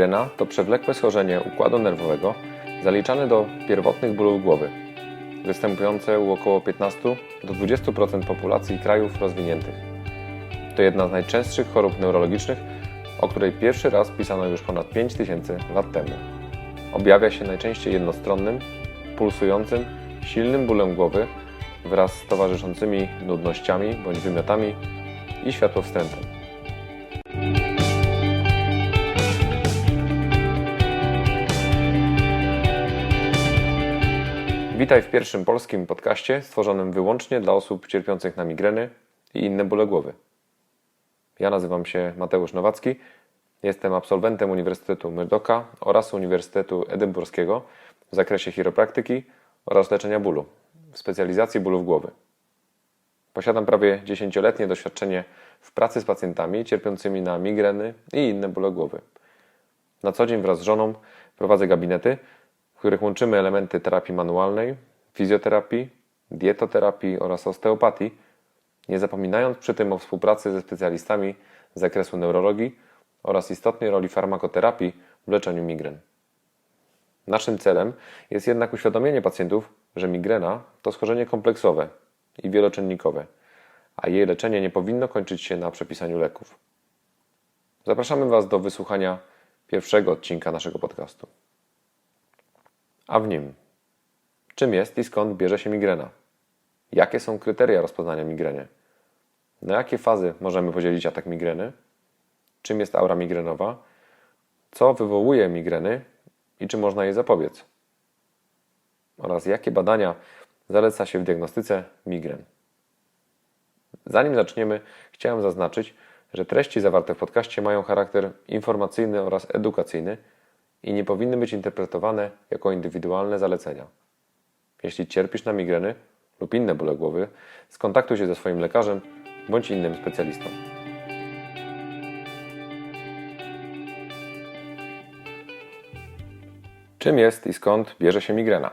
Migrena to przewlekłe schorzenie układu nerwowego zaliczane do pierwotnych bólów głowy, występujące u około 15 do 20% populacji krajów rozwiniętych. To jedna z najczęstszych chorób neurologicznych, o której pierwszy raz pisano już ponad 5000 lat temu. Objawia się najczęściej jednostronnym, pulsującym, silnym bólem głowy wraz z towarzyszącymi nudnościami bądź wymiotami i światłowstrętem. Witaj w pierwszym polskim podcaście stworzonym wyłącznie dla osób cierpiących na migreny i inne bóle głowy. Ja nazywam się Mateusz Nowacki, jestem absolwentem Uniwersytetu Murdocha oraz Uniwersytetu Edynburskiego w zakresie chiropraktyki oraz leczenia bólu w specjalizacji bólów głowy. Posiadam prawie 10-letnie doświadczenie w pracy z pacjentami cierpiącymi na migreny i inne bóle głowy. Na co dzień wraz z żoną prowadzę gabinety, w których łączymy elementy terapii manualnej, fizjoterapii, dietoterapii oraz osteopatii, nie zapominając przy tym o współpracy ze specjalistami z zakresu neurologii oraz istotnej roli farmakoterapii w leczeniu migren. Naszym celem jest jednak uświadomienie pacjentów, że migrena to schorzenie kompleksowe i wieloczynnikowe, a jej leczenie nie powinno kończyć się na przepisaniu leków. Zapraszamy Was do wysłuchania pierwszego odcinka naszego podcastu. A w nim czym jest i skąd bierze się migrena? Jakie są kryteria rozpoznania migreny? Na jakie fazy możemy podzielić atak migreny? Czym jest aura migrenowa? Co wywołuje migreny i czy można jej zapobiec? Oraz jakie badania zaleca się w diagnostyce migren? Zanim zaczniemy, chciałem zaznaczyć, że treści zawarte w podcaście mają charakter informacyjny oraz edukacyjny i nie powinny być interpretowane jako indywidualne zalecenia. Jeśli cierpisz na migreny lub inne bóle głowy, skontaktuj się ze swoim lekarzem bądź innym specjalistą. Czym jest i skąd bierze się migrena?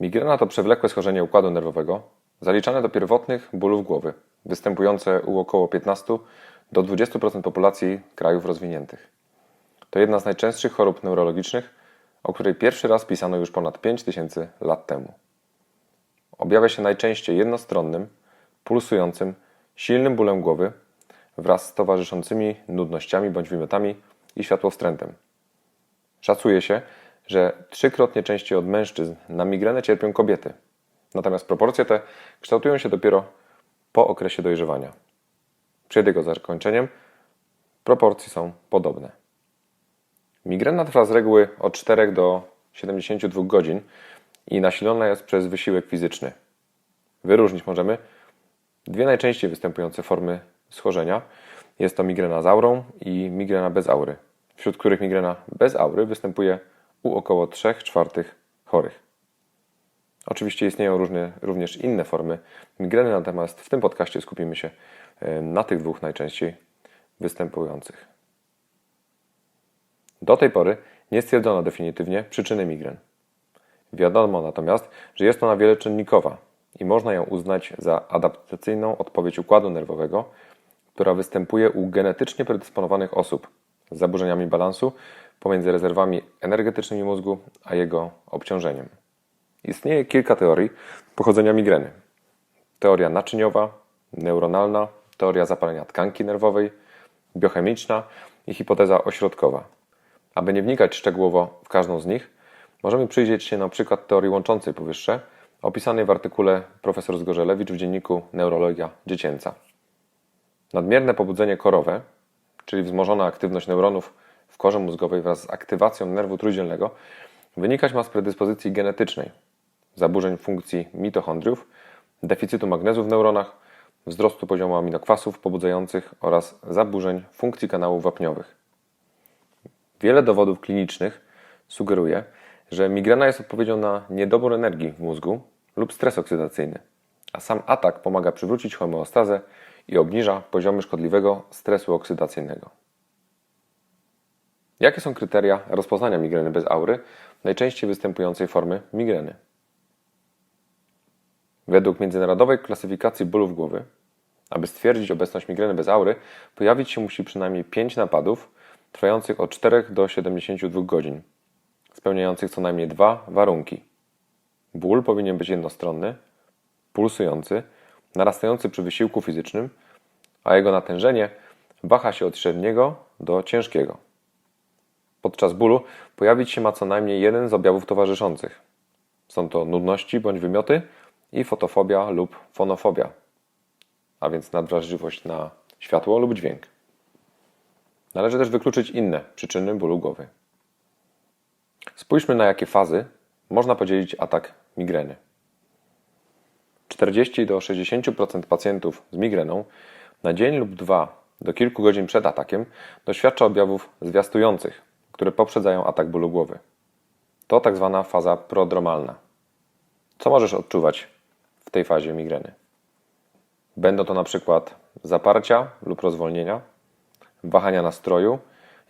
Migrena to przewlekłe schorzenie układu nerwowego, zaliczane do pierwotnych bólów głowy, występujące u około 15 do 20% populacji krajów rozwiniętych. To jedna z najczęstszych chorób neurologicznych, o której pierwszy raz pisano już ponad 5000 lat temu. Objawia się najczęściej jednostronnym, pulsującym, silnym bólem głowy wraz z towarzyszącymi nudnościami bądź wymiotami i światłowstrętem. Szacuje się, że trzykrotnie częściej od mężczyzn na migrenę cierpią kobiety. Natomiast proporcje te kształtują się dopiero po okresie dojrzewania. Przed jego zakończeniem proporcje są podobne. Migrena trwa z reguły od 4 do 72 godzin i nasilona jest przez wysiłek fizyczny. Wyróżnić możemy dwie najczęściej występujące formy schorzenia. Jest to migrena z aurą i migrena bez aury, wśród których migrena bez aury występuje u około 3 czwartych chorych. Oczywiście istnieją różne, również inne formy migreny, natomiast w tym podcaście skupimy się na tych dwóch najczęściej występujących. Do tej pory nie stwierdzono definitywnie przyczyny migren. Wiadomo natomiast, że jest ona wieloczynnikowa i można ją uznać za adaptacyjną odpowiedź układu nerwowego, która występuje u genetycznie predysponowanych osób z zaburzeniami balansu pomiędzy rezerwami energetycznymi mózgu a jego obciążeniem. Istnieje kilka teorii pochodzenia migreny. Teoria naczyniowa, neuronalna, teoria zapalenia tkanki nerwowej, biochemiczna i hipoteza ośrodkowa. Aby nie wnikać szczegółowo w każdą z nich, możemy przyjrzeć się na przykład teorii łączącej powyższe, opisanej w artykule profesor Zgorzelewicz w dzienniku Neurologia Dziecięca. Nadmierne pobudzenie korowe, czyli wzmożona aktywność neuronów w korze mózgowej wraz z aktywacją nerwu trójdzielnego, wynikać ma z predyspozycji genetycznej, zaburzeń funkcji mitochondriów, deficytu magnezu w neuronach, wzrostu poziomu aminokwasów pobudzających oraz zaburzeń funkcji kanałów wapniowych. Wiele dowodów klinicznych sugeruje, że migrena jest odpowiedzią na niedobór energii w mózgu lub stres oksydacyjny, a sam atak pomaga przywrócić homeostazę i obniża poziomy szkodliwego stresu oksydacyjnego. Jakie są kryteria rozpoznania migreny bez aury, najczęściej występującej formy migreny? Według międzynarodowej klasyfikacji bólów głowy, aby stwierdzić obecność migreny bez aury, pojawić się musi przynajmniej 5 napadów trwających od 4 do 72 godzin, spełniających co najmniej dwa warunki. Ból powinien być jednostronny, pulsujący, narastający przy wysiłku fizycznym, a jego natężenie waha się od średniego do ciężkiego. Podczas bólu pojawić się ma co najmniej jeden z objawów towarzyszących. Są to nudności bądź wymioty i fotofobia lub fonofobia, a więc nadwrażliwość na światło lub dźwięk. Należy też wykluczyć inne przyczyny bólu głowy. Spójrzmy na jakie fazy można podzielić atak migreny. 40 do 60% pacjentów z migreną na dzień lub dwa do kilku godzin przed atakiem doświadcza objawów zwiastujących, które poprzedzają atak bólu głowy. To tak zwana faza prodromalna. Co możesz odczuwać w tej fazie migreny? Będą to na przykład zaparcia lub rozwolnienia, wahania nastroju,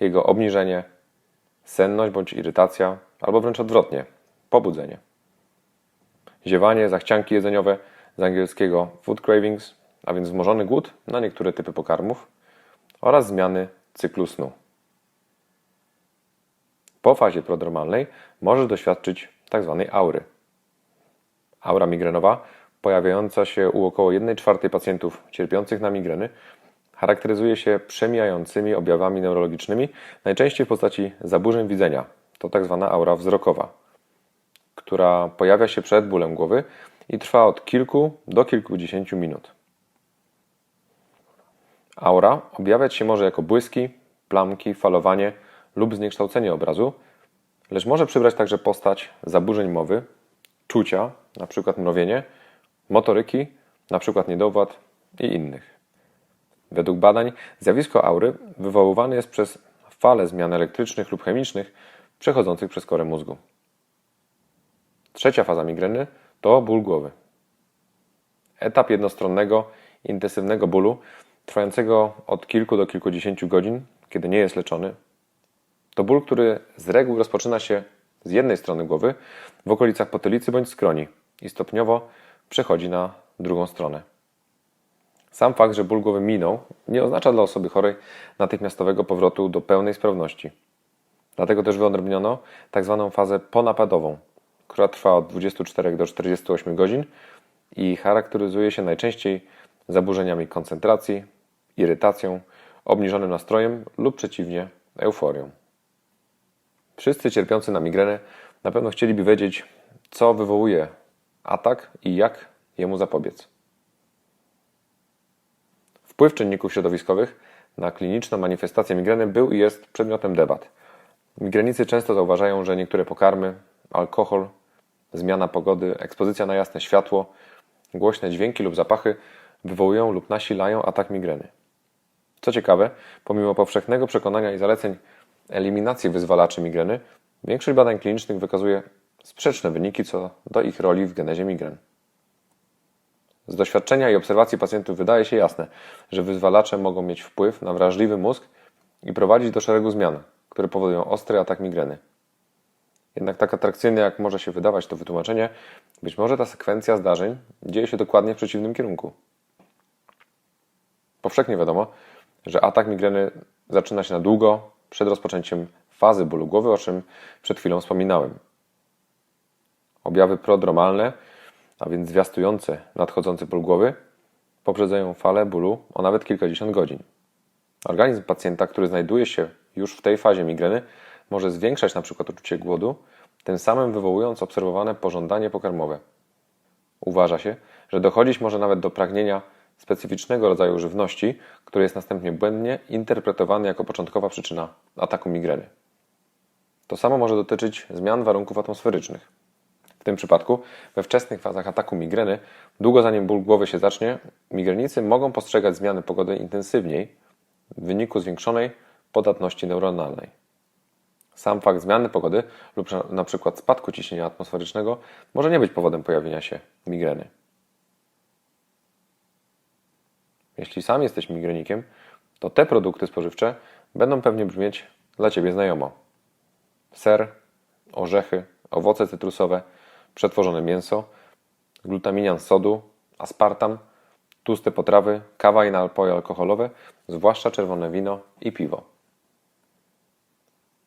jego obniżenie, senność bądź irytacja, albo wręcz odwrotnie, pobudzenie. Ziewanie, zachcianki jedzeniowe, z angielskiego food cravings, a więc wzmożony głód na niektóre typy pokarmów oraz zmiany cyklu snu. Po fazie prodromalnej możesz doświadczyć tzw. aury. Aura migrenowa, pojawiająca się u około 1 czwartej pacjentów cierpiących na migreny, charakteryzuje się przemijającymi objawami neurologicznymi, najczęściej w postaci zaburzeń widzenia. To tzw. aura wzrokowa, która pojawia się przed bólem głowy i trwa od kilku do kilkudziesięciu minut. Aura objawiać się może jako błyski, plamki, falowanie lub zniekształcenie obrazu, lecz może przybrać także postać zaburzeń mowy, czucia, np. mrowienie, motoryki, np. niedowład i innych. Według badań zjawisko aury wywoływane jest przez fale zmian elektrycznych lub chemicznych przechodzących przez korę mózgu. Trzecia faza migreny to ból głowy. Etap jednostronnego, intensywnego bólu, trwającego od kilku do kilkudziesięciu godzin, kiedy nie jest leczony. To ból, który z reguły rozpoczyna się z jednej strony głowy, w okolicach potylicy bądź skroni i stopniowo przechodzi na drugą stronę. Sam fakt, że ból głowy minął, nie oznacza dla osoby chorej natychmiastowego powrotu do pełnej sprawności. Dlatego też wyodrębniono tzw. Tak fazę ponapadową, która trwa od 24 do 48 godzin i charakteryzuje się najczęściej zaburzeniami koncentracji, irytacją, obniżonym nastrojem lub przeciwnie euforią. Wszyscy cierpiący na migrenę na pewno chcieliby wiedzieć, co wywołuje atak i jak jemu zapobiec. Wpływ czynników środowiskowych na kliniczną manifestację migreny był i jest przedmiotem debat. Migrenicy często zauważają, że niektóre pokarmy, alkohol, zmiana pogody, ekspozycja na jasne światło, głośne dźwięki lub zapachy wywołują lub nasilają atak migreny. Co ciekawe, pomimo powszechnego przekonania i zaleceń eliminacji wyzwalaczy migreny, większość badań klinicznych wykazuje sprzeczne wyniki co do ich roli w genezie migren. Z doświadczenia i obserwacji pacjentów wydaje się jasne, że wyzwalacze mogą mieć wpływ na wrażliwy mózg i prowadzić do szeregu zmian, które powodują ostry atak migreny. Jednak tak atrakcyjne, jak może się wydawać to wytłumaczenie, być może ta sekwencja zdarzeń dzieje się dokładnie w przeciwnym kierunku. Powszechnie wiadomo, że atak migreny zaczyna się na długo przed rozpoczęciem fazy bólu głowy, o czym przed chwilą wspominałem. Objawy prodromalne, a więc zwiastujące nadchodzący ból głowy, poprzedzają falę bólu o nawet kilkadziesiąt godzin. Organizm pacjenta, który znajduje się już w tej fazie migreny, może zwiększać przykład uczucie głodu, tym samym wywołując obserwowane pożądanie pokarmowe. Uważa się, że dochodzić może nawet do pragnienia specyficznego rodzaju żywności, który jest następnie błędnie interpretowany jako początkowa przyczyna ataku migreny. To samo może dotyczyć zmian warunków atmosferycznych. W tym przypadku, we wczesnych fazach ataku migreny, długo zanim ból głowy się zacznie, migrenicy mogą postrzegać zmiany pogody intensywniej w wyniku zwiększonej podatności neuronalnej. Sam fakt zmiany pogody lub przykład spadku ciśnienia atmosferycznego może nie być powodem pojawienia się migreny. Jeśli sam jesteś migrenikiem, to te produkty spożywcze będą pewnie brzmieć dla Ciebie znajomo. Ser, orzechy, owoce cytrusowe, przetworzone mięso, glutaminian sodu, aspartam, tłuste potrawy, kawa i napoje alkoholowe, zwłaszcza czerwone wino i piwo.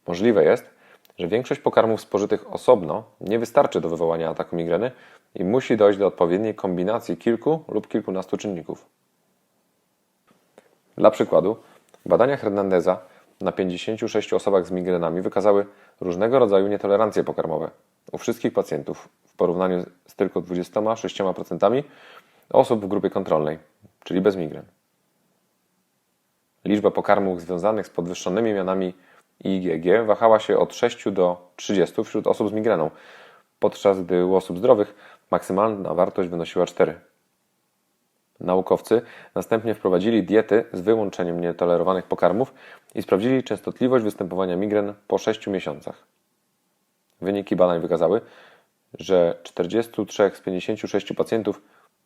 Możliwe jest, że większość pokarmów spożytych osobno nie wystarczy do wywołania ataku migreny i musi dojść do odpowiedniej kombinacji kilku lub kilkunastu czynników. Dla przykładu, badania Hernandeza na 56 osobach z migrenami wykazały różnego rodzaju nietolerancje pokarmowe u wszystkich pacjentów w porównaniu z tylko 26% osób w grupie kontrolnej, czyli bez migren. Liczba pokarmów związanych z podwyższonymi mianami IgG wahała się od 6 do 30 wśród osób z migreną, podczas gdy u osób zdrowych maksymalna wartość wynosiła 4. Naukowcy następnie wprowadzili diety z wyłączeniem nietolerowanych pokarmów i sprawdzili częstotliwość występowania migren po 6 miesiącach. Wyniki badań wykazały, że 43 z 56 pacjentów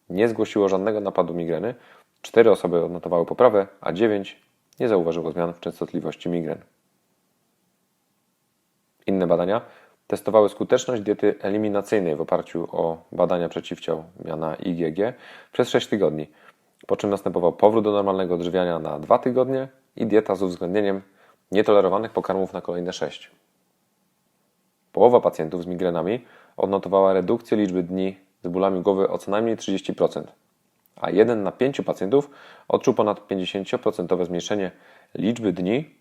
nie zgłosiło żadnego napadu migreny, 4 osoby odnotowały poprawę, a 9 nie zauważyło zmian w częstotliwości migren. Inne badania testowały skuteczność diety eliminacyjnej w oparciu o badania przeciwciał miana IgG przez 6 tygodni, po czym następował powrót do normalnego odżywiania na 2 tygodnie i dieta z uwzględnieniem nietolerowanych pokarmów na kolejne 6. Połowa pacjentów z migrenami odnotowała redukcję liczby dni z bólami głowy o co najmniej 30%, a 1 na 5 pacjentów odczuł ponad 50% zmniejszenie liczby dni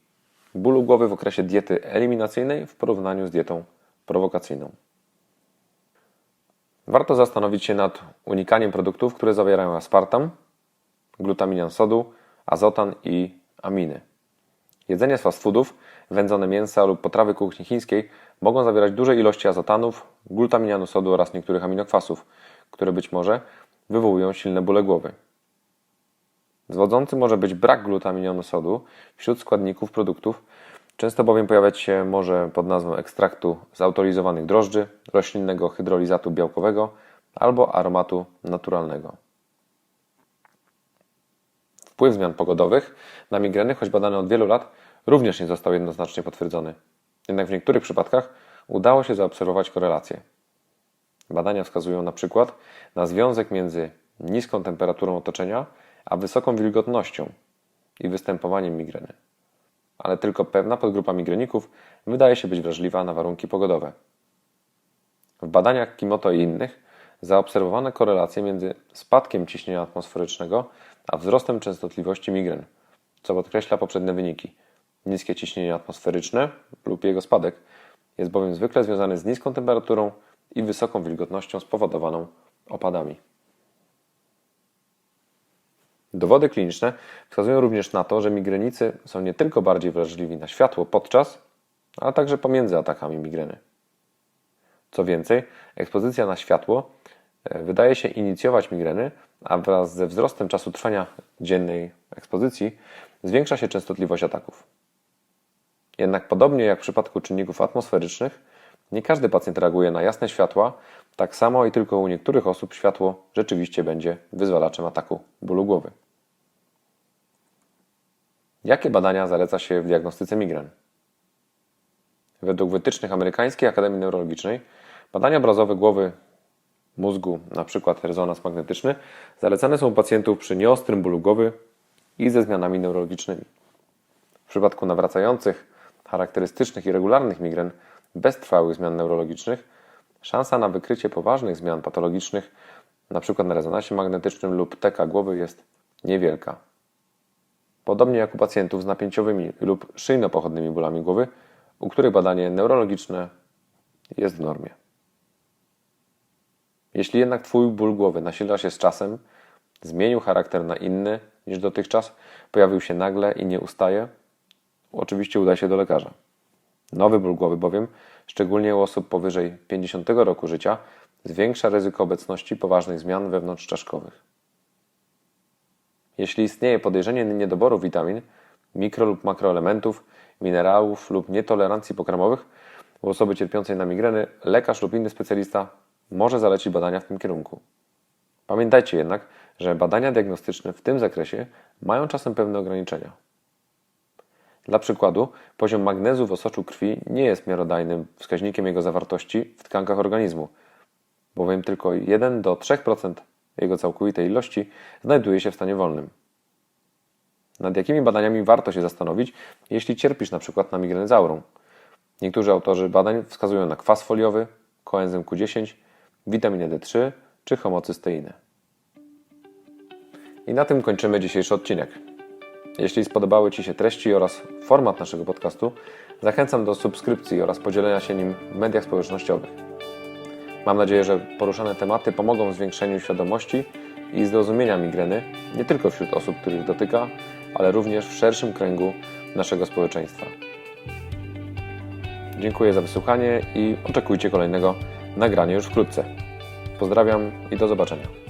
bólu głowy w okresie diety eliminacyjnej w porównaniu z dietą prowokacyjną. Warto zastanowić się nad unikaniem produktów, które zawierają aspartam, glutaminian sodu, azotan i aminy. Jedzenie z fast foodów, wędzone mięsa lub potrawy kuchni chińskiej mogą zawierać duże ilości azotanów, glutaminianu sodu oraz niektórych aminokwasów, które być może wywołują silne bóle głowy. Zwodzący może być brak glutaminianu sodu wśród składników produktów, często bowiem pojawiać się może pod nazwą ekstraktu zautoryzowanych drożdży, roślinnego hydrolizatu białkowego albo aromatu naturalnego. Wpływ zmian pogodowych na migreny, choć badany od wielu lat, również nie został jednoznacznie potwierdzony. Jednak w niektórych przypadkach udało się zaobserwować korelację. Badania wskazują na przykład na związek między niską temperaturą otoczenia a wysoką wilgotnością i występowaniem migreny. Ale tylko pewna podgrupa migreników wydaje się być wrażliwa na warunki pogodowe. W badaniach Kimoto i innych zaobserwowano korelację między spadkiem ciśnienia atmosferycznego a wzrostem częstotliwości migren, co podkreśla poprzednie wyniki. Niskie ciśnienie atmosferyczne lub jego spadek jest bowiem zwykle związany z niską temperaturą i wysoką wilgotnością spowodowaną opadami. Dowody kliniczne wskazują również na to, że migrenicy są nie tylko bardziej wrażliwi na światło podczas, ale także pomiędzy atakami migreny. Co więcej, ekspozycja na światło e, wydaje się inicjować migreny, a wraz ze wzrostem czasu trwania dziennej ekspozycji zwiększa się częstotliwość ataków. Jednak podobnie jak w przypadku czynników atmosferycznych, nie każdy pacjent reaguje na jasne światła, tak samo i tylko u niektórych osób światło rzeczywiście będzie wyzwalaczem ataku bólu głowy. Jakie badania zaleca się w diagnostyce migren? Według wytycznych Amerykańskiej Akademii Neurologicznej badania obrazowe głowy, mózgu, np. rezonans magnetyczny, zalecane są u pacjentów przy nieostrym bólu głowy i ze zmianami neurologicznymi. W przypadku nawracających, charakterystycznych i regularnych migren bez trwałych zmian neurologicznych, szansa na wykrycie poważnych zmian patologicznych, np. na rezonansie magnetycznym lub TK głowy jest niewielka. Podobnie jak u pacjentów z napięciowymi lub szyjno-pochodnymi bólami głowy, u których badanie neurologiczne jest w normie. Jeśli jednak Twój ból głowy nasila się z czasem, zmienił charakter na inny niż dotychczas, pojawił się nagle i nie ustaje, oczywiście udaj się do lekarza. Nowy ból głowy bowiem, szczególnie u osób powyżej 50 roku życia, zwiększa ryzyko obecności poważnych zmian wewnątrzczaszkowych. Jeśli istnieje podejrzenie niedoboru witamin, mikro lub makroelementów, minerałów lub nietolerancji pokarmowych u osoby cierpiącej na migreny, lekarz lub inny specjalista może zalecić badania w tym kierunku. Pamiętajcie jednak, że badania diagnostyczne w tym zakresie mają czasem pewne ograniczenia. Dla przykładu, poziom magnezu w osoczu krwi nie jest miarodajnym wskaźnikiem jego zawartości w tkankach organizmu, bowiem tylko 1 do 3% jego całkowitej ilości znajduje się w stanie wolnym. Nad jakimi badaniami warto się zastanowić, jeśli cierpisz np. na migrenę zaurą? Niektórzy autorzy badań wskazują na kwas foliowy, koenzym Q10, witaminę D3 czy homocysteinę. I na tym kończymy dzisiejszy odcinek. Jeśli spodobały Ci się treści oraz format naszego podcastu, zachęcam do subskrypcji oraz podzielenia się nim w mediach społecznościowych. Mam nadzieję, że poruszane tematy pomogą w zwiększeniu świadomości i zrozumienia migreny nie tylko wśród osób, których dotyka, ale również w szerszym kręgu naszego społeczeństwa. Dziękuję za wysłuchanie i oczekujcie kolejnego nagrania już wkrótce. Pozdrawiam i do zobaczenia.